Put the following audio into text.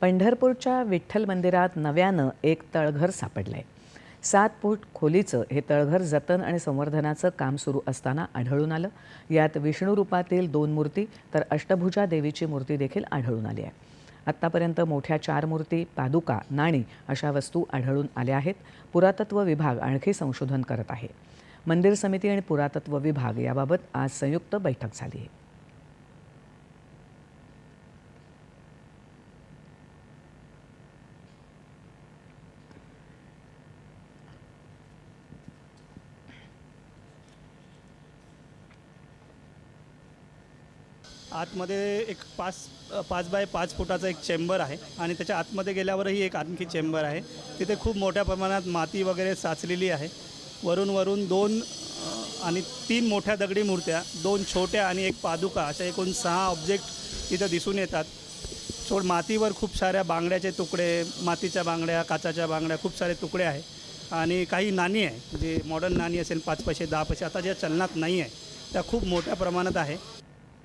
पंढरपूरच्या विठ्ठल मंदिरात नव्यानं एक तळघर सापडलं आहे सात फूट खोलीचं हे तळघर जतन आणि संवर्धनाचं काम सुरू असताना आढळून आलं. यात विष्णू रूपातील दोन मूर्ती तर अष्टभुजा देवीची मूर्ती देखील आढळून आली आहे. आत्तापर्यंत मोठ्या चार मूर्ती पादुका नाणी अशा वस्तू आढळून आल्या आहेत. पुरातत्व विभाग आणखी संशोधन करत आहे. मंदिर समिती आणि पुरातत्व विभाग याबाबत आज संयुक्त बैठक झाली आहे. आतमध्ये एक पाच पाच बाय पाच फुटाचा एक चेंबर आहे आणि त्याच्या आतमध्ये गेल्यावरही एक आणखी चेंबर आहे. तिथे खूप मोठ्या प्रमाणात माती वगैरे साचलेली आहे. वरून वरून दोन आणि तीन मोठ्या दगडी मूर्त्या दोन छोट्या आणि एक पादुका अशा एकूण सहा ऑब्जेक्ट तिथं दिसून येतात. छोड मातीवर खूप साऱ्या बांगड्याचे तुकडे मातीच्या बांगड्या काचाच्या बांगड्या खूप सारे तुकडे आहे. आणि काही नाणी आहे जे मॉडर्न नाणी असेल पाच पैसे दहा पैसे आता ज्या चलनात नाही आहे त्या खूप मोठ्या प्रमाणात आहे.